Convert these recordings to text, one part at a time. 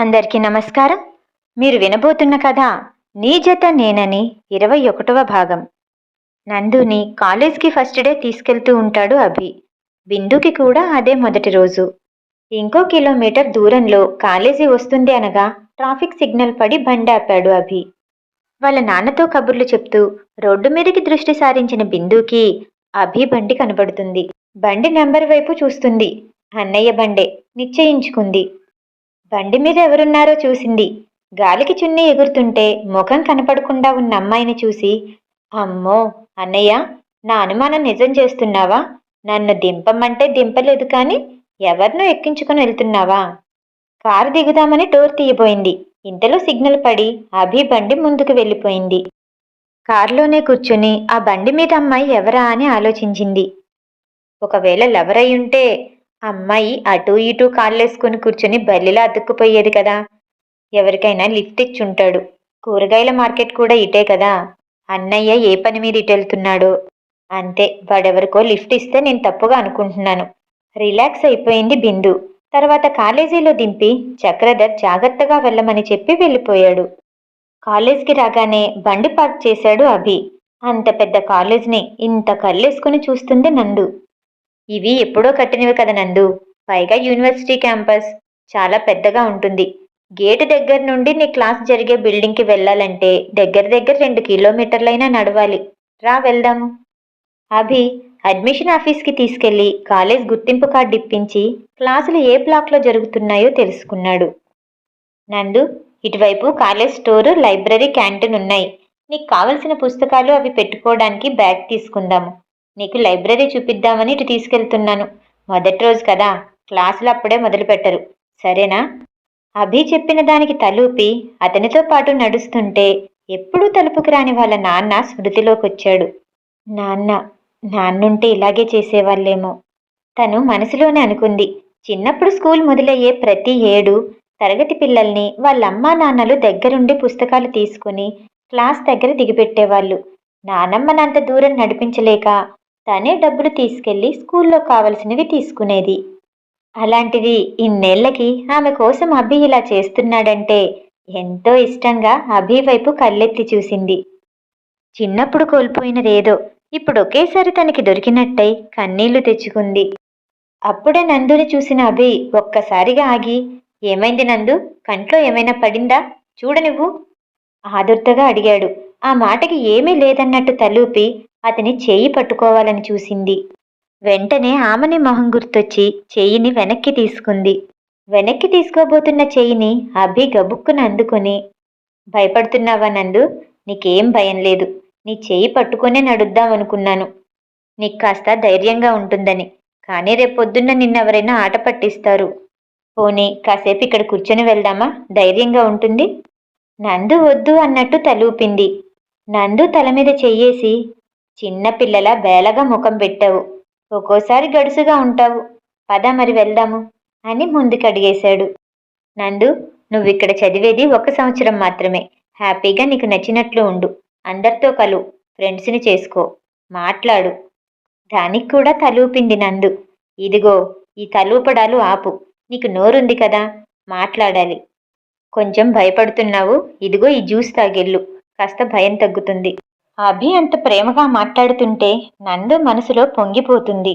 అందరికీ నమస్కారం. మీరు వినబోతున్న కథ నీ జత నేనని ఇరవై ఒకటవ భాగం. నందుని కాలేజ్కి ఫస్ట్ డే తీసుకెళ్తూ ఉంటాడు అభి. బిందుకి కూడా అదే మొదటి రోజు. ఇంకో కిలోమీటర్ దూరంలో కాలేజీ వస్తుంది అనగా ట్రాఫిక్ సిగ్నల్ పడి బండి ఆపాడు అభి. వాళ్ళ నాన్నతో కబుర్లు చెప్తూ రోడ్డు మీదకి దృష్టి సారించిన బిందుకి అభి బండి కనబడుతుంది. బండి నెంబర్ వైపు చూస్తుంది. అన్నయ్య బండే నిశ్చయించుకుంది. బండి మీద ఎవరున్నారో చూసింది. గాలికి చున్నీ ఎగురుతుంటే ముఖం కనపడకుండా ఉన్న అమ్మాయిని చూసి అమ్మో అన్నయ్య నా అనుమానం నిజం చేస్తున్నావా? నన్ను దింపమంటే దింపలేదు కానీ ఎవరినో ఎక్కించుకొని వెళ్తున్నావా? కారు దిగుదామని డోర్ తీయబోయింది. ఇంతలో సిగ్నల్ పడి అభి బండి ముందుకు వెళ్ళిపోయింది. కారులోనే కూర్చుని ఆ బండి మీద అమ్మాయి ఎవరా అని ఆలోచించింది. ఒకవేళ లవరై ఉంటే అమ్మాయి అటూ ఇటూ కాళ్ళేసుకుని కూర్చుని బల్లిలా అతుక్కుపోయేది కదా. ఎవరికైనా లిఫ్ట్ ఇచ్చుంటాడు. కూరగాయల మార్కెట్ కూడా ఇటే కదా. అన్నయ్య ఏ పని మీద ఇటెళ్తున్నాడో అంతే వాడెవరికో లిఫ్ట్ ఇస్తే నేను తప్పుగా అనుకుంటున్నాను. రిలాక్స్ అయిపోయింది బిందు. తర్వాత కాలేజీలో దింపి చక్రధర్ జాగ్రత్తగా వెళ్ళమని చెప్పి వెళ్ళిపోయాడు. కాలేజ్కి రాగానే బండి పార్క్ చేశాడు అభి. అంత పెద్ద కాలేజ్ని ఇంత కళ్ళేసుకుని చూస్తుంది నందు. ఇవి ఎప్పుడో కట్టినవి కదా నందు. పైగా యూనివర్సిటీ క్యాంపస్ చాలా పెద్దగా ఉంటుంది. గేటు దగ్గర నుండి నీ క్లాస్ జరిగే బిల్డింగ్కి వెళ్ళాలంటే దగ్గర దగ్గర రెండు కిలోమీటర్లైనా నడవాలి. రా వెళ్దాము అభి అడ్మిషన్ ఆఫీస్కి తీసుకెళ్ళి కాలేజ్ గుర్తింపు కార్డు ఇప్పించి క్లాసులు ఏ బ్లాక్లో జరుగుతున్నాయో తెలుసుకున్నాడు. నందు ఇటువైపు కాలేజ్ స్టోరు లైబ్రరీ క్యాంటీన్ ఉన్నాయి. నీకు కావలసిన పుస్తకాలు అవి పెట్టుకోవడానికి బ్యాగ్ తీసుకుందాము నీకు లైబ్రరీ చూపిద్దామని ఇటు తీసుకెళ్తున్నాను. మొదటి రోజు కదా క్లాసులు అప్పుడే మొదలు పెట్టరు సరేనా? అభి చెప్పిన దానికి తలూపి అతనితో పాటు నడుస్తుంటే ఎప్పుడూ తలుపుకి రాని వాళ్ళ నాన్న స్మృతిలోకి వచ్చాడు నాన్న నాన్నుంటే ఇలాగే చేసేవాళ్ళేమో. తను మనసులోనే అనుకుంది చిన్నప్పుడు స్కూల్ మొదలయ్యే ప్రతి ఏడు తరగతి పిల్లల్ని వాళ్ళ అమ్మా నాన్నలు దగ్గరుండి పుస్తకాలు తీసుకుని క్లాస్ దగ్గర దిగిపెట్టేవాళ్ళు. నానమ్మనంత దూరం నడిపించలేక తనే డబ్బులు తీసుకెళ్ళి స్కూల్లో కావలసినవి తీసుకునేది. అలాంటిది ఇన్నేళ్ళకి ఆమె కోసం అభి ఇలా చేస్తున్నాడంటే ఎంతో ఇష్టంగా అభి వైపు కళ్ళెత్తి చూసింది. చిన్నప్పుడు కోల్పోయినదేదో ఇప్పుడు ఒకేసారి తనకి దొరికినట్టయి కన్నీళ్ళు తెచ్చుకుంది. అప్పుడే నందుని చూసిన అభి ఒక్కసారిగా ఆగి ఏమైంది నందు? కంట్లో ఏమైనా పడిందా? చూడ నువ్వు ఆదుర్తగా అడిగాడు. ఆ మాటకి ఏమీ లేదన్నట్టు తలూపి అతని చేయి పట్టుకోవాలని చూసింది. వెంటనే ఆమెని మొహం గుర్తొచ్చి చెయ్యిని వెనక్కి తీసుకుంది. వెనక్కి తీసుకోబోతున్న చెయ్యిని అభి గబుక్కున అందుకుని భయపడుతున్నావా నందు? నీకేం భయం లేదు. నీ చెయ్యి పట్టుకునే నడుద్దామనుకున్నాను నీకు కాస్త ధైర్యంగా ఉంటుందని. కానీ రేపొద్దున్న నిన్నెవరైనా ఆట పట్టిస్తారు. పోనీ కాసేపు ఇక్కడ కూర్చొని వెళ్దామా? ధైర్యంగా ఉంటుంది? నందు వద్దు అన్నట్టు తలూపింది. నందు తల మీద చెయ్యేసి చిన్న పిల్లల బేలగా ముఖం పెట్టావు. ఒక్కోసారి గడుసుగా ఉంటావు. పద మరి వెళ్దాము అని ముందుకు అడిగేశాడు నందు నువ్వు ఇక్కడ చదివేది ఒక సంవత్సరం మాత్రమే. హ్యాపీగా నీకు నచ్చినట్లు ఉండు. అందరితో కలు. ఫ్రెండ్స్ని చేసుకో. మాట్లాడు. దానికి కూడా తలూపింది నందు. ఇదిగో ఈ తలూపడాలు ఆపు. నీకు నోరుంది కదా? మాట్లాడాలి. కొంచెం భయపడుతున్నావు. ఇదిగో ఈ జ్యూస్ తాగెళ్ళు. కాస్త భయం తగ్గుతుంది. అభి అంత ప్రేమగా మాట్లాడుతుంటే నందు మనసులో పొంగిపోతుంది.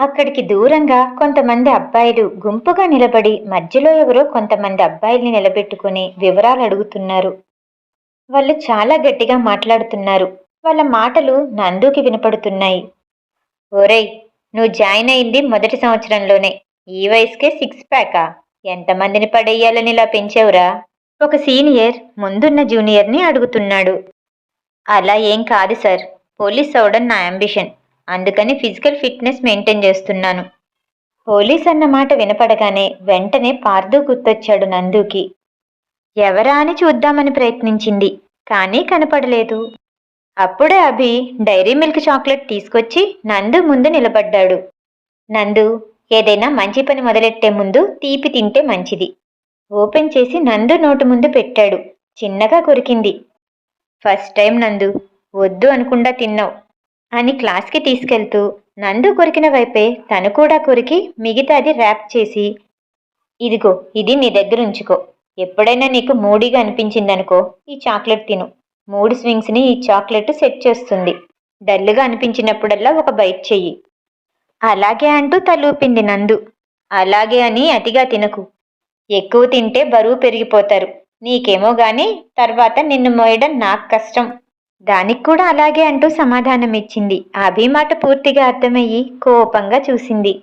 అక్కడికి దూరంగా కొంతమంది అబ్బాయిలు గుంపుగా నిలబడి మధ్యలో ఎవరో కొంతమంది అబ్బాయిల్ని నిలబెట్టుకుని వివరాలు అడుగుతున్నారు. వాళ్ళు చాలా గట్టిగా మాట్లాడుతున్నారు. వాళ్ళ మాటలు నందుకి వినపడుతున్నాయి. ఒరేయ్ నువ్వు జాయిన్ అయింది మొదటి సంవత్సరంలోనే. ఈ వయసుకే సిక్స్ ప్యాకా? ఎంతమందిని పడేయాలని ఇలా పెంచావురా? ఒక సీనియర్ ముందున్న జూనియర్ని అడుగుతున్నాడు. అలా ఏం కాదు సార్. పోలీస్ అవడం నా అంబిషన్. అందుకని ఫిజికల్ ఫిట్నెస్ మెయింటైన్ చేస్తున్నాను. పోలీస్ అన్న మాట వినపడగానే వెంటనే పార్దు గుర్తొచ్చాడు నందుకి. ఎవరా అని చూద్దామని ప్రయత్నించింది కానీ కనపడలేదు. అప్పుడే అభి డైరీ మిల్క్ చాక్లెట్ తీసుకొచ్చి నందు ముందు నిలబడ్డాడు. నందు ఏదైనా మంచి పని మొదలెట్టే ముందు తీపి తింటే మంచిది. ఓపెన్ చేసి నందు నోటు ముందు పెట్టాడు. చిన్నగా కొరికింది. ఫస్ట్ టైం నందు. వద్దు అనుకుండా తిన్నావు అని క్లాస్కి తీసుకెళ్తూ నందు కొరికిన వైపే తను కూడా కొరికి మిగతాది ర్యాప్ చేసి ఇదిగో ఇది నీ దగ్గర ఉంచుకో. ఎప్పుడైనా నీకు మూడీగా అనిపించిందనుకో ఈ చాక్లెట్ తిను. మూడు స్వింగ్స్ని ఈ చాక్లెట్ సెట్ చేస్తుంది. డల్లుగా అనిపించినప్పుడల్లా ఒక బైట్ చెయ్యి. అలాగే అంటూ తలూపింది నందు. అలాగే అని అతిగా తినకు. ఎక్కువ తింటే బరువు పెరిగిపోతారు. నీకేమో గాని తర్వాత నిన్ను మోయడం నాకు కష్టం. దానికి కూడా అలాగే అంటూ సమాధానం ఇచ్చింది. పూర్తిగా అర్థమయ్యి కోపంగా చూసింది.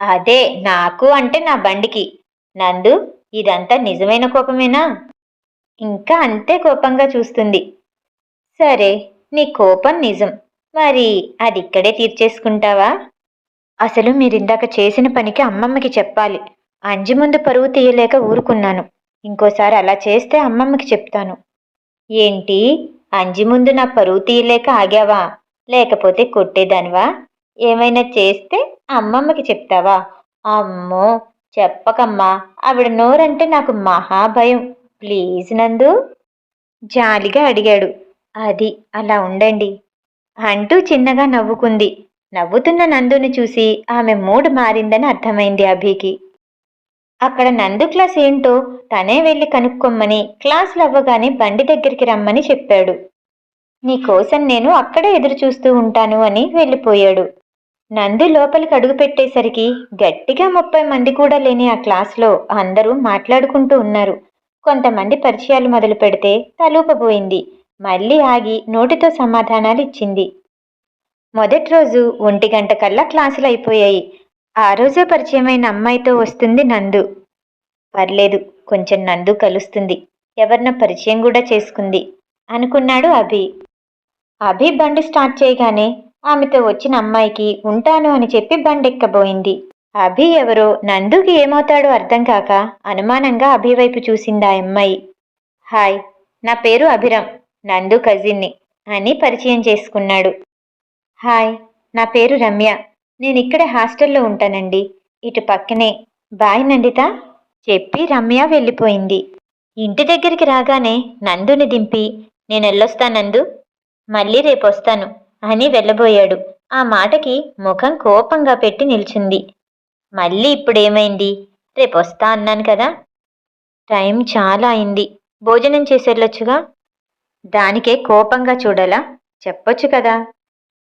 అదే నాకు అంటే నా బండికి. నందు ఇదంతా నిజమైన కోపమేనా? ఇంకా అంతే కోపంగా చూస్తుంది. సరే నీ కోపం నిజం. మరి అది ఇక్కడే తీర్చేసుకుంటావా? అసలు మీరిందాక చేసిన పనికి అమ్మమ్మకి చెప్పాలి. అంజి ముందు పరువు తీయలేక ఊరుకున్నాను. ఇంకోసారి అలా చేస్తే అమ్మమ్మకి చెప్తాను. ఏంటి? అంజి ముందు నా పరువు తీయలేక ఆగావా? లేకపోతే కొట్టేదానివా? ఏమైనా చేస్తే అమ్మమ్మకి చెప్తావా? అమ్మో! చెప్పకమ్మా! ఆవిడ నోరంటే నాకు మహాభయం ప్లీజ్ నందు. జాలిగా అడిగాడు. అది అలా ఉండండి. అంటూ చిన్నగా నవ్వుకుంది. నవ్వుతున్న నందుని చూసి ఆమె మూడ్ మారిందని అర్థమైంది అభికి. అక్కడ నందు క్లాస్ ఏంటో తనే వెళ్ళి కనుక్కొమ్మని క్లాసులు అవ్వగానే బండి దగ్గరికి రమ్మని చెప్పాడు. నీకోసం నేను అక్కడే ఎదురు చూస్తూ ఉంటాను అని వెళ్ళిపోయాడు. నందు లోపలికి అడుగు పెట్టేసరికి గట్టిగా ముప్పై మంది కూడా లేని ఆ క్లాస్లో అందరూ మాట్లాడుకుంటూ ఉన్నారు. కొంతమంది పరిచయాలు మొదలు పెడితే తలూపబోయింది. మళ్ళీ ఆగి నోటితో సమాధానాలు ఇచ్చింది. మొదటి రోజు ఒంటి గంట కల్లా క్లాసులు అయిపోయాయి. ఆ రోజే పరిచయమైన అమ్మాయితో వస్తుంది నందు. పర్లేదు కొంచెం నందు కలుస్తుంది. ఎవరిన పరిచయం కూడా చేసుకుంది. అనుకున్నాడు అభి. అభి బండి స్టార్ట్ చేయగానే ఆమెతో వచ్చిన అమ్మాయికి ఉంటాను అని చెప్పి బండెక్కబోయింది. అభి ఎవరో నందుకి ఏమవుతాడో అర్థం కాక అనుమానంగా అభి వైపు చూసింది ఆ అమ్మాయి. హాయ్ నా పేరు అభిరామ్ నందు కజిన్ని అని పరిచయం చేసుకున్నాడు. హాయ్ నా పేరు రమ్య. నేను ఇక్కడే హాస్టల్లో ఉంటానండి. ఇటు పక్కనే బాయ్ నందిత చెప్పి రమ్య వెళ్ళిపోయింది. ఇంటి దగ్గరికి రాగానే నందుని దింపి నేను వెళ్ళొస్తా నందు. మళ్ళీ రేపొస్తాను అని వెళ్ళబోయాడు. ఆ మాటకి ముఖం కోపంగా పెట్టి నిల్చుంది. మళ్ళీ ఇప్పుడేమైంది? రేపు వస్తా అన్నాను కదా. టైం చాలా అయింది. భోజనం చేసి వెళ్ళొచ్చుగా దానికే కోపంగా చూడాలా? చెప్పొచ్చు కదా.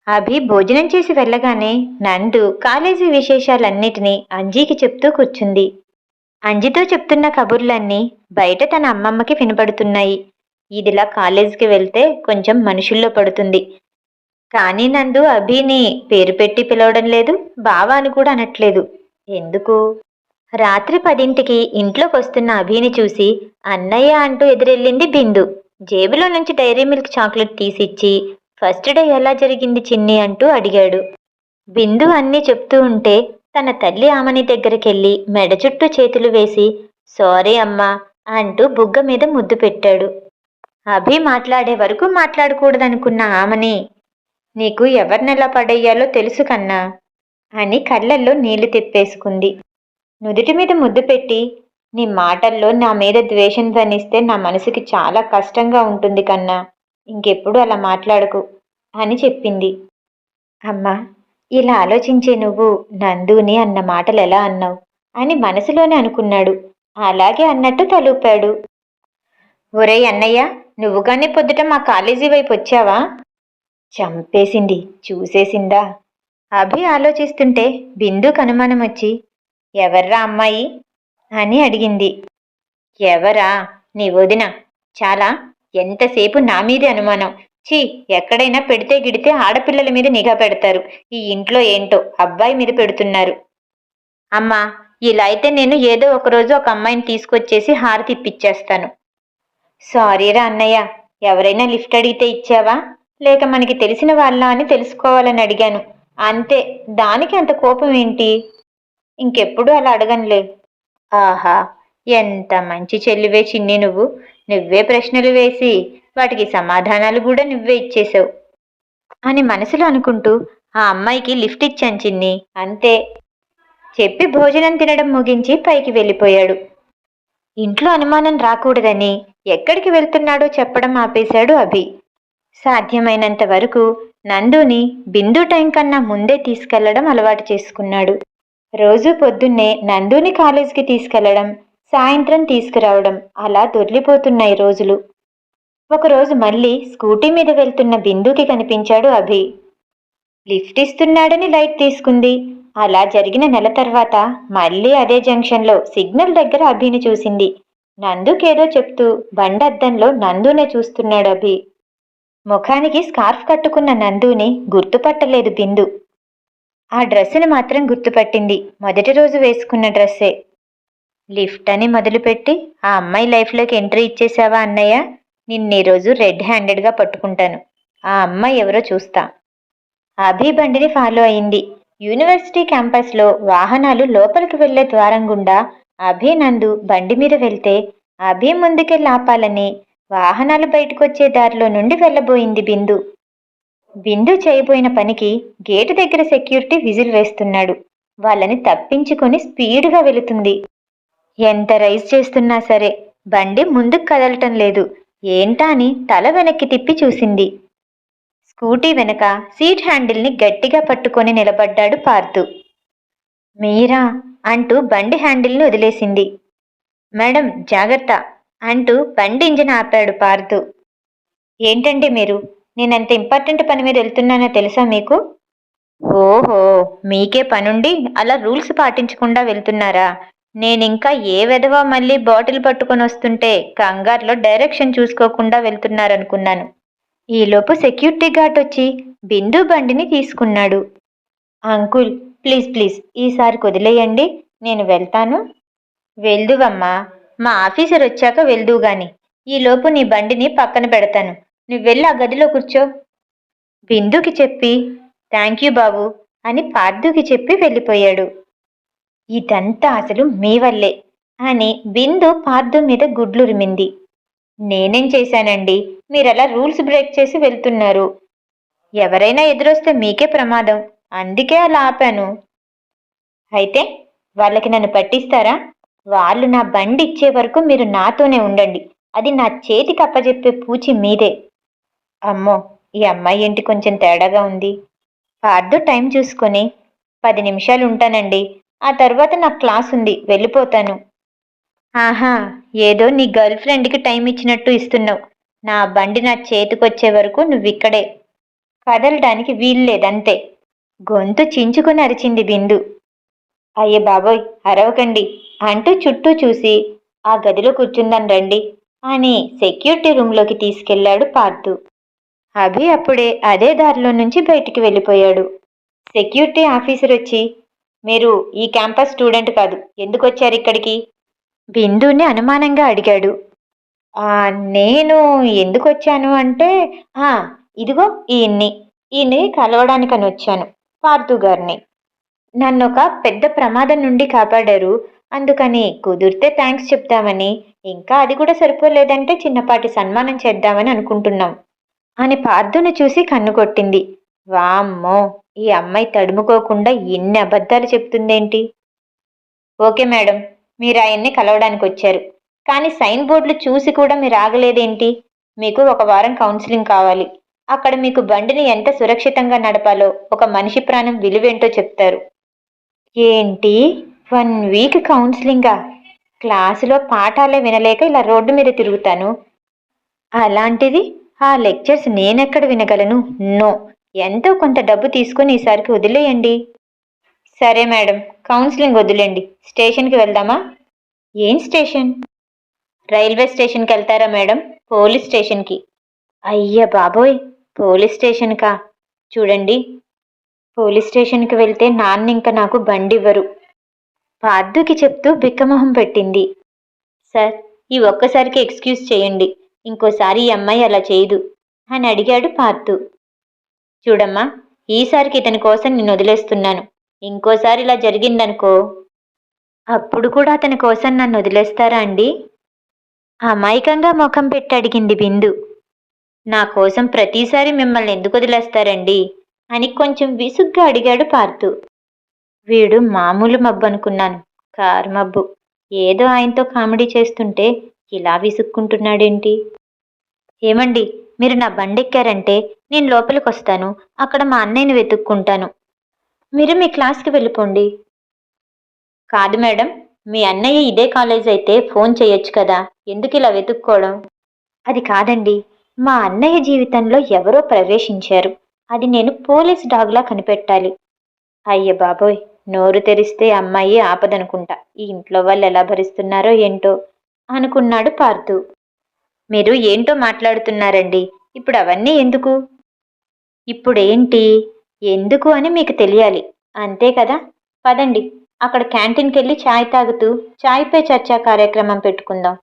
అభి భోజనం చేసి వెళ్ళగానే నందు కాలేజీ విశేషాలన్నిటినీ అంజీకి చెప్తూ కూర్చుంది. అంజితో చెప్తున్న కబుర్లన్నీ బయట తన అమ్మమ్మకి వినపడుతున్నాయి ఇదిలా కాలేజీకి వెళ్తే కొంచెం మనుషుల్లో పడుతుంది. కానీ నందు అభిని పేరు పెట్టి పిలవడం లేదు బావా అని కూడా అనట్లేదు. ఎందుకు? రాత్రి పదింటికి ఇంట్లోకి వస్తున్న అభిని చూసి అన్నయ్య అంటూ ఎదురెళ్ళింది బిందు. జేబులో నుంచి డైరీ మిల్క్ చాక్లెట్ తీసిచ్చి ఫస్ట్ డే ఎలా జరిగింది చిన్ని అంటూ అడిగాడు. బిందు అన్నీ చెప్తూ ఉంటే తన తల్లి ఆమెని దగ్గరికెళ్ళి మెడ చుట్టూ చేతులు వేసి సారీ అమ్మా అంటూ బుగ్గ మీద ముద్దు పెట్టాడు. అభి మాట్లాడే వరకు మాట్లాడకూడదనుకున్న ఆమెని నీకు ఎవరినెలా పడేయాలో తెలుసు కన్నా అని కళ్ళల్లో నీళ్ళు తిప్పేసుకుంది. నుదుటి మీద ముద్దు పెట్టి నీ మాటల్లో నా మీద ద్వేషం ధ్వనిస్తే నా మనసుకి చాలా కష్టంగా ఉంటుంది కన్నా ఇంకెప్పుడు అలా మాట్లాడకు అని చెప్పింది. అమ్మా ఇలా ఆలోచించే నువ్వు నందుని అన్న మాటలు ఎలా అన్నావు? అని మనసులోనే అనుకున్నాడు. అలాగే అన్నట్టు తలూపాడు. ఒరేయ్ అన్నయ్య నువ్వు కానీ పొద్దుట మా కాలేజీ వైపు వచ్చావా? చంపేసింది చూసేసిందా? అభి ఆలోచిస్తుంటే బిందుకు అనుమానం వచ్చి ఎవర్రా అమ్మాయి? అని అడిగింది. ఎవరా? నీ వదిన? చాలా ఎంతసేపు నా మీదే అనుమానం? ఛీ ఎక్కడైనా పెడితే గిడితే ఆడపిల్లల మీద నిఘా పెడతారు. ఈ ఇంట్లో ఏంటో అబ్బాయి మీద పెడుతున్నారు. అమ్మా ఇలా అయితే నేను ఏదో ఒకరోజు ఒక అమ్మాయిని తీసుకొచ్చేసి హారతి ఇప్పిచ్చేస్తాను. సారీరా అన్నయ్య ఎవరైనా లిఫ్ట్ అడిగితే ఇచ్చావా? లేక మనకి తెలిసిన వాళ్ళ అని తెలుసుకోవాలని అడిగాను. అంతే దానికి అంత కోపం ఏంటి? ఇంకెప్పుడు అలా అడగనులే. ఆహా ఎంత మంచి చెల్లివే చిన్ని నువ్వు. నువ్వే ప్రశ్నలు వేసి వాటికి సమాధానాలు కూడా నువ్వే ఇచ్చేసావు అని మనసులో అనుకుంటూ ఆ అమ్మాయికి లిఫ్ట్ ఇచ్చాను చిన్ని అంతే. చెప్పి భోజనం తినడం ముగించి పైకి వెళ్ళిపోయాడు. ఇంట్లో అనుమానం రాకూడదని ఎక్కడికి వెళ్తున్నాడో చెప్పడం ఆపేశాడు అభి. సాధ్యమైనంత వరకు నందుని బిందు టైం కన్నా ముందే తీసుకెళ్ళడం అలవాటు చేసుకున్నాడు. రోజు పొద్దున్నే నందుని కాలేజీకి తీసుకెళ్ళడం సాయంత్రం తీసుకురావడం. అలా దొర్లిపోతున్నాయి రోజులు. ఒకరోజు మళ్ళీ స్కూటీ మీద వెళ్తున్న బిందుకి కనిపించాడు అభి. లిఫ్ట్ ఇస్తున్నాడని లైట్ తీసుకుంది. అలా జరిగిన నెల తర్వాత మళ్ళీ అదే జంక్షన్లో సిగ్నల్ దగ్గర అభిని చూసింది. నందుకేదో చెప్తూ బండద్దంలో నందునే చూస్తున్నాడు అభి. ముఖానికి స్కార్ఫ్ కట్టుకున్న నందుని గుర్తుపట్టలేదు బిందు. ఆ డ్రెస్సును మాత్రం గుర్తుపట్టింది. మొదటి రోజు వేసుకున్న డ్రెస్సే. లిఫ్ట్ అని మొదలుపెట్టి ఆ అమ్మాయి లైఫ్లోకి ఎంట్రీ ఇచ్చేసావా అన్నయ్య? నిన్న రోజు రెడ్ హ్యాండెడ్గా పట్టుకుంటాను. ఆ అమ్మాయి ఎవరో చూస్తా. అభి బండిని ఫాలో అయింది. యూనివర్సిటీ క్యాంపస్లో వాహనాలు లోపలికి వెళ్ళే ద్వారం గుండా అభి నందు బండి మీద వెళ్తే అభి ముందుకెళ్ళి ఆపాలని వాహనాలు బయటకొచ్చే దారిలో నుండి వెళ్ళబోయింది బిందు. బిందు చేయబోయిన పనికి గేటు దగ్గర సెక్యూరిటీ విజిల్ వేస్తున్నాడు. వాళ్ళని తప్పించుకొని స్పీడ్గా వెళుతుంది. ఎంత రైస్ చేస్తున్నా సరే బండి ముందుకు కదలటం లేదు. ఏంటా అని తల వెనక్కి తిప్పి చూసింది. స్కూటీ వెనక సీట్ హ్యాండిల్ని గట్టిగా పట్టుకొని నిలబడ్డాడు పార్థు మీరా అంటూ బండి హ్యాండిల్ని వదిలేసింది. మేడం జాగ్రత్త అంటూ బండి ఇంజిన్ ఆపాడు పార్థు ఏంటండి మీరు? నేనంత ఇంపార్టెంట్ పని మీద వెళ్తున్నానో తెలుసా మీకు? ఓహో మీకే పనుండి అలా రూల్స్ పాటించకుండా వెళ్తున్నారా? నేనింకా ఏ విధవా మళ్ళీ బాటిల్ పట్టుకొని వస్తుంటే కంగారులో డైరెక్షన్ చూసుకోకుండా వెళ్తున్నారనుకున్నాను. ఈలోపు సెక్యూరిటీ గార్డ్ వచ్చి బిందు బండిని తీసుకున్నాడు. అంకుల్ ప్లీజ్ ప్లీజ్ ఈసారి వదిలేయండి నేను వెళ్తాను. వెళ్దువమ్మా మా ఆఫీసర్ వచ్చాక వెళ్దువు గాని ఈలోపు నీ బండిని పక్కన పెడతాను. నువ్వు వెళ్ళి ఆ గదిలో కూర్చో. బిందుకి చెప్పి థ్యాంక్ యూ బాబు అని పార్థుకి చెప్పి వెళ్ళిపోయాడు. ఇదంతా అసలు మీ వల్లే అని బిందు పార్థు మీద గుడ్లురిమింది. నేనేం చేశానండి? మీరలా రూల్స్ బ్రేక్ చేసి వెళ్తున్నారు. ఎవరైనా ఎదురొస్తే మీకే ప్రమాదం. అందుకే అలా ఆపాను. అయితే వాళ్ళకి నన్ను పట్టిస్తారా? వాళ్ళు నా బండి ఇచ్చే వరకు మీరు నాతోనే ఉండండి. అది నా చేతికి అప్పజెప్పే పూచి మీదే. అమ్మో ఈ అమ్మాయి ఏంటి కొంచెం తేడాగా ఉంది. పార్థు టైం చూసుకొని పది నిమిషాలు ఉంటానండి. ఆ తర్వాత నాకు క్లాస్ ఉంది వెళ్ళిపోతాను. ఆహా ఏదో నీ గర్ల్ ఫ్రెండ్కి టైం ఇచ్చినట్టు ఇస్తున్నావు. నా బండి నా చేతికొచ్చే వరకు నువ్వు ఇక్కడే. కదలడానికి వీల్లేదంతే గొంతు చించుకొని అరిచింది బిందు. అయ్యే బాబోయ్ అరవకండి అంటూ చుట్టూ చూసి ఆ గదిలో కూర్చుందని రండి అని సెక్యూరిటీ రూమ్లోకి తీసుకెళ్ళాడు పార్థు. అభి అప్పుడే అదే దారిలో నుంచి బయటికి వెళ్ళిపోయాడు. సెక్యూరిటీ ఆఫీసర్ వచ్చి మీరు ఈ క్యాంపస్ స్టూడెంట్ కాదు. ఎందుకు వచ్చారు ఇక్కడికి? బిందుని అనుమానంగా అడిగాడు. నేను ఎందుకు వచ్చాను అంటే ఇదిగో ఈయన్ని ఈయన్ని కలవడానికని వచ్చాను పార్థు గారిని. నన్ను ఒక పెద్ద ప్రమాదం నుండి కాపాడారు. అందుకని కుదిరితే థ్యాంక్స్ చెప్తామని. ఇంకా అది కూడా సరిపోలేదంటే చిన్నపాటి సన్మానం చేద్దామని అనుకుంటున్నాం అని పార్థును చూసి కన్ను కొట్టింది. వామ్మో ఈ అమ్మాయి తడుముకోకుండా ఎన్ని అబద్ధాలు చెప్తుందేంటి? ఓకే మేడం మీరు ఆయన్ని కలవడానికి వచ్చారు. కానీ సైన్ బోర్డులు చూసి కూడా మీరు ఆగలేదేంటి? మీకు ఒక వారం కౌన్సిలింగ్ కావాలి. అక్కడ మీకు బండిని ఎంత సురక్షితంగా నడపాలో ఒక మనిషి ప్రాణం విలువేంటో చెప్తారు. ఏంటి? వన్ వీక్ కౌన్సిలింగా? క్లాసులో పాఠాలే వినలేక ఇలా రోడ్డు మీద తిరుగుతాను? అలాంటిది ఆ లెక్చర్స్ నేనెక్కడ వినగలను? నో. ఎంతో కొంత డబ్బు తీసుకుని ఈసారికి వదిలేయండి. సరే మేడం కౌన్సిలింగ్ వదిలేండి. స్టేషన్కి వెళ్దామా? ఏం స్టేషన్? రైల్వే స్టేషన్కి వెళ్తారా మేడం? పోలీస్ స్టేషన్కి. అయ్య బాబోయ్! పోలీస్ స్టేషన్కా? చూడండి. పోలీస్ స్టేషన్కి వెళ్తే నాన్న ఇంకా నాకు బండి ఇవ్వరు పార్థుకి చెప్తూ బిక్కమొహం పెట్టింది. సార్ ఈ ఒక్కసారికి ఎక్స్క్యూజ్ చేయండి. ఇంకోసారి ఈ అమ్మాయి అలా చేయదు అని అడిగాడు పార్థు. చూడమ్మా ఈసారికి ఇతని కోసం నేను వదిలేస్తున్నాను. ఇంకోసారి ఇలా జరిగిందనుకో. అప్పుడు కూడా అతని కోసం నన్ను వదిలేస్తారా అండి? అమాయకంగా ముఖం పెట్టి అడిగింది బిందు. నా కోసం ప్రతిసారి మిమ్మల్ని ఎందుకు వదిలేస్తారండి? అని కొంచెం విసుగ్గా అడిగాడు పార్థు వీడు మామూలు మబ్బు అనుకున్నాను కారు మబ్బు. ఏదో ఆయనతో కామెడీ చేస్తుంటే ఇలా విసుక్కుంటున్నాడేంటి? ఏమండి మీరు నా బండెక్కారంటే నేను లోపలికి వస్తాను అక్కడ మా అన్నయ్యని వెతుక్కుంటాను. మీరు మీ క్లాస్కి వెళ్ళిపోండి. కాదు మేడం మీ అన్నయ్య ఇదే కాలేజ్ అయితే ఫోన్ చేయొచ్చు కదా ఎందుకు ఇలా వెతుక్కోవడం? అది కాదండి మా అన్నయ్య జీవితంలో ఎవరో ప్రవేశించారు అది నేను పోలీస్ డాగ్లా కనిపెట్టాలి. అయ్య బాబోయ్ నోరు తెరిస్తే అమ్మాయి ఆపదనుకుంటా ఈ ఇంట్లో వాళ్ళు ఎలా భరిస్తున్నారో ఏంటో అనుకున్నాడు పార్థు మీరు ఏంటో మాట్లాడుతున్నారండి. ఇప్పుడు అవన్నీ ఎందుకు? ఇప్పుడేంటి? ఎందుకు అని మీకు తెలియాలి. అంతే కదా? పదండి అక్కడ క్యాంటీన్కి వెళ్ళి ఛాయ్ తాగుతూ ఛాయ్ పే చర్చా కార్యక్రమం పెట్టుకుందాం.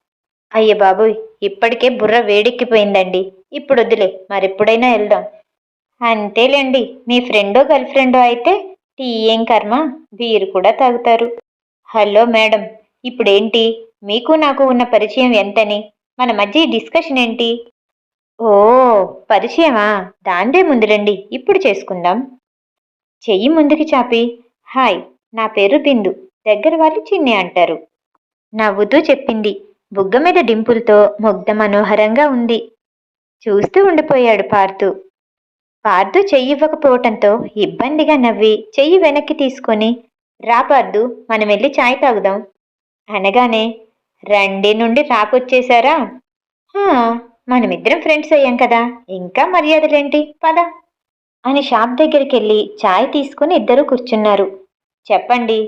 అయ్య బాబోయ్ ఇప్పటికే బుర్ర వేడెక్కిపోయిందండి. ఇప్పుడు వద్దులే మరెప్పుడైనా వెళ్దాం. అంతేలేండి మీ ఫ్రెండో గర్ల్ ఫ్రెండో అయితే టీ ఏం కర్మ? బీరు కూడా తాగుతారు. హలో మేడం ఇప్పుడేంటి? మీకు నాకు ఉన్న పరిచయం ఎంతని? మన మధ్య డిస్కషన్ ఏంటి? ఓ పరిచయమా? దాంతే ముందు రండి ఇప్పుడు చేసుకుందాం. చెయ్యి ముందుకి చాపి. హాయ్ నా పేరు బిందు దగ్గర వాళ్ళు చిన్ని అంటారు. నవ్వుతూ చెప్పింది. బుగ్గ మీద డింపులతో ముగ్ధ మనోహరంగా ఉంది. చూస్తూ ఉండిపోయాడు పార్థు. పార్థు చెయ్యి ఇవ్వకపోవటంతో ఇబ్బందిగా నవ్వి చెయ్యి వెనక్కి తీసుకొని రా పార్థు మనం వెళ్ళి చాయ్ తాగుదాం. అనగానే రండి నుండి రాకొచ్చేశారా? మనమిద్దరం ఫ్రెండ్స్ అయ్యాం కదా. ఇంకా మర్యాదలేంటి? పద. అని షాప్ దగ్గరికి వెళ్ళి ఛాయ్ తీసుకుని ఇద్దరు కూర్చున్నారు. చెప్పండి.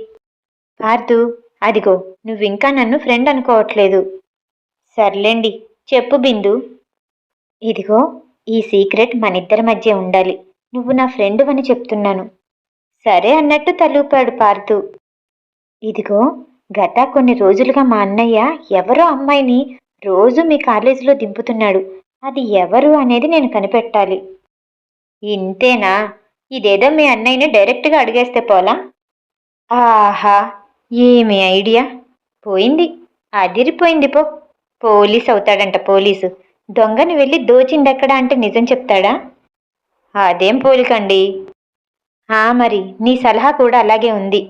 పార్థు అదిగో నువ్వింకా నన్ను ఫ్రెండ్ అనుకోవట్లేదు. సర్లేండి చెప్పు బిందు. ఇదిగో ఈ సీక్రెట్ మనిద్దరి మధ్య ఉండాలి. నువ్వు నా ఫ్రెండు అని చెప్తున్నాను. సరే అన్నట్టు తలూపాడు పార్థు ఇదిగో గత కొన్ని రోజులుగా మా అన్నయ్య ఎవరో అమ్మాయిని రోజు మీ కాలేజీలో దింపుతున్నాడు. అది ఎవరు అనేది నేను కనిపెట్టాలి. ఇంతేనా? ఇదేదో మీ అన్నయ్యని డైరెక్ట్గా అడిగేస్తే పోలా? ఆహా! ఏమి ఐడియా? పోయింది. అదిరిపోయింది పో. పోలీస్ అవుతాడంట పోలీసు. దొంగని వెళ్ళి దోచిండెక్కడా అంటే నిజం చెప్తాడా? అదేం పోలికండి? మరి నీ సలహా కూడా అలాగే ఉంది.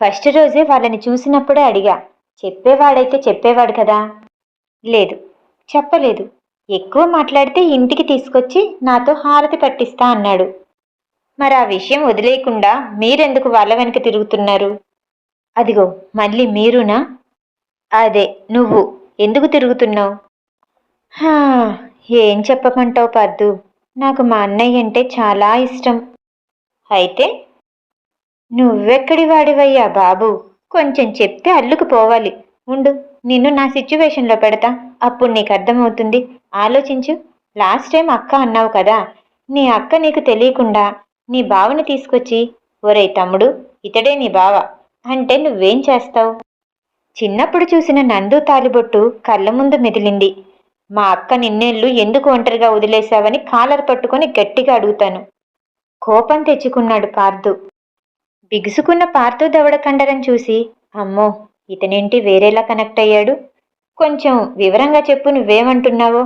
ఫస్ట్ రోజే వాళ్ళని చూసినప్పుడే అడిగా చెప్పేవాడైతే చెప్పేవాడు కదా? లేదు చెప్పలేదు. ఎక్కువ మాట్లాడితే ఇంటికి తీసుకొచ్చి నాతో హారతి పట్టిస్తా అన్నాడు. మరి ఆ విషయం వదిలేయకుండా మీరెందుకు వాళ్ళ వెనక తిరుగుతున్నారు? అదిగో మళ్ళీ మీరునా? అదే నువ్వు. ఎందుకు తిరుగుతున్నావు? హా, ఏం చెప్పమంటావు పద్దు నాకు మా అన్నయ్య అంటే చాలా ఇష్టం. అయితే నువ్వెక్కడి వాడివయ్యా బాబు? కొంచెం చెప్తే అల్లుకుపోవాలి ఉండు నిన్ను నా సిచ్యువేషన్లో పెడతా. అప్పుడు నీకు అర్థమవుతుంది ఆలోచించు. లాస్ట్ టైం అక్క అన్నావు కదా. నీ అక్క నీకు తెలియకుండా నీ బావని తీసుకొచ్చి ఒరే తమ్ముడు ఇతడే నీ బావ. అంటే నువ్వేం చేస్తావు? చిన్నప్పుడు చూసిన నందు తాలిబొట్టు కళ్ళ ముందు మెదిలింది. మా అక్క నిన్నేళ్ళు ఎందుకు ఒంటరిగా వదిలేశావని కాలర్ పట్టుకొని గట్టిగా అడుగుతాను. కోపం తెచ్చుకున్నాడు పార్థు బిగుసుకున్న పార్థు దవడ కండరం చూసి అమ్మో ఇతనేంటి వేరేలా కనెక్ట్ అయ్యాడు? కొంచెం వివరంగా చెప్పు నువ్వేమంటున్నావో.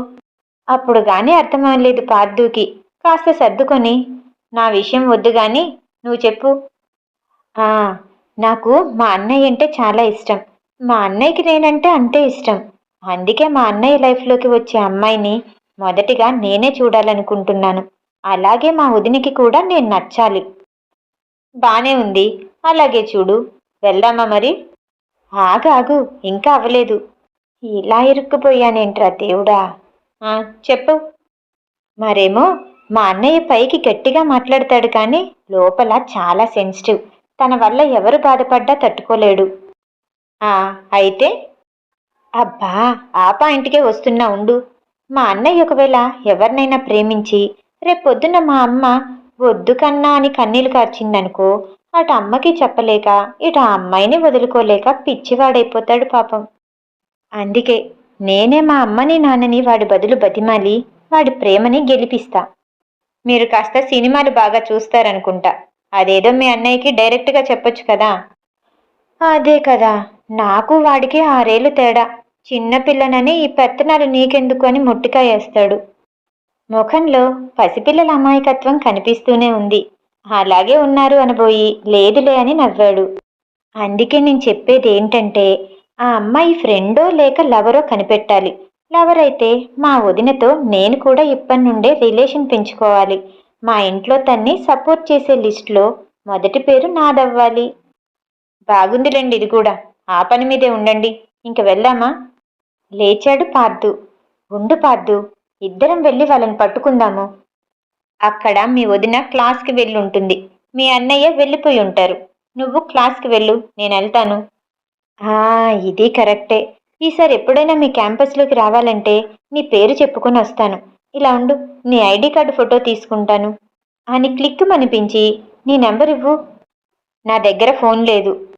అప్పుడు గానీ అర్థమవలేదు పార్థుకి కాస్త సర్దుకొని నా విషయం వద్దు గాని నువ్వు చెప్పు. ఆ నాకు మా అన్నయ్య అంటే చాలా ఇష్టం. మా అన్నయ్యకి నేనంటే అంతే ఇష్టం. అందుకే మా అన్నయ్య లైఫ్లోకి వచ్చే అమ్మాయిని మొదటిగా నేనే చూడాలనుకుంటున్నాను. అలాగే మా వదినికి కూడా నేను నచ్చాలి. బానే ఉంది. అలాగే చూడు. వెళ్దామా మరి? ఆగాగు ఇంకా అవ్వలేదు. ఇలా ఇరుక్కుపోయానేంట్రా దేవుడా? చెప్పు. మరేమో మా అన్నయ్య పైకి గట్టిగా మాట్లాడతాడు కానీ లోపల చాలా సెన్సిటివ్. తన వల్ల ఎవరు బాధపడ్డా తట్టుకోలేడు. ఆ అయితే? అబ్బా ఆ పాయింట్కే వస్తున్నా ఉండు. మా అన్నయ్య ఒకవేళ ఎవరినైనా ప్రేమించి రేపొద్దున మా అమ్మ వద్దు కన్నా అని కన్నీళ్ళు కార్చిందనుకో అటు అమ్మకి చెప్పలేక ఇటు ఆ అమ్మాయిని వదులుకోలేక పిచ్చివాడైపోతాడు పాపం. అందుకే నేనే మా అమ్మని నాన్నని వాడి బదులు బతిమాలి వాడి ప్రేమని గెలిపిస్తా. మీరు కాస్త సినిమాలు బాగా చూస్తారనుకుంటా. అదేదో మీ అన్నయ్యకి డైరెక్ట్గా చెప్పొచ్చు కదా. అదే కదా. నాకు వాడికి ఆరేళ్ళు తేడా. చిన్నపిల్లనని ఈ పెత్తనాలు నీకెందుకు అని ముట్టికాయేస్తాడు. ముఖంలో పసిపిల్లల అమాయకత్వం కనిపిస్తూనే ఉంది. అలాగే ఉన్నారు అనబోయి లేదులే అని నవ్వాడు. అందుకే నేను చెప్పేది ఏంటంటే ఆ అమ్మాయి ఫ్రెండో లేక లవరో కనిపెట్టాలి. లవర్ అయితే మా వదినతో నేను కూడా ఇప్పటి నుండే రిలేషన్ పెంచుకోవాలి. మా ఇంట్లో తన్ని సపోర్ట్ చేసే లిస్టులో మొదటి పేరు నాదవ్వాలి. బాగుందిలేండి ఇది కూడా. ఆ పని మీదే ఉండండి. ఇంక వెళ్దామా? లేచాడు పార్దు. ఉండు పార్దు. ఇద్దరం వెళ్ళి వాళ్ళని పట్టుకుందాము. అక్కడ మీ వదిన క్లాస్కి వెళ్ళి ఉంటుంది మీ అన్నయ్య వెళ్ళిపోయి ఉంటారు. నువ్వు క్లాస్కి వెళ్ళు నేను వెళ్తాను. ఆ, ఇది కరెక్టే. ఈసారి ఎప్పుడైనా మీ క్యాంపస్లోకి రావాలంటే నీ పేరు చెప్పుకొని వస్తాను. ఇలా ఉండు నీ ఐడి కార్డు ఫోటో తీసుకుంటాను. అని క్లిక్ అనిపించి నీ నెంబర్ ఇవ్వు. నా దగ్గర ఫోన్ లేదు.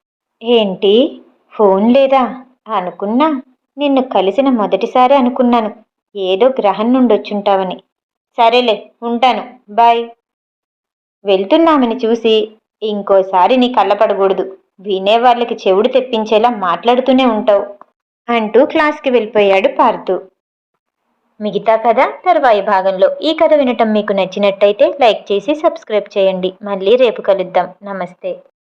ఏంటి? ఫోన్ లేదా? అనుకున్నా. నిన్ను కలిసిన మొదటిసారి అనుకున్నాను. ఏదో గ్రహం నుండి వచ్చుంటావని. సరేలే ఉంటాను. బాయ్. వెళ్తున్నామని చూసి ఇంకోసారి నీ కళ్ళపడకూడదు వినే వాళ్ళకి చెవుడు తెప్పించేలా మాట్లాడుతూనే ఉంటావు అంటూ క్లాస్కి వెళ్ళిపోయాడు పార్థు మిగతా కథ తర్వాయి భాగంలో. ఈ కథ వినటం మీకు నచ్చినట్టయితే లైక్ చేసి సబ్స్క్రైబ్ చేయండి. మళ్ళీ రేపు కలుద్దాం. నమస్తే.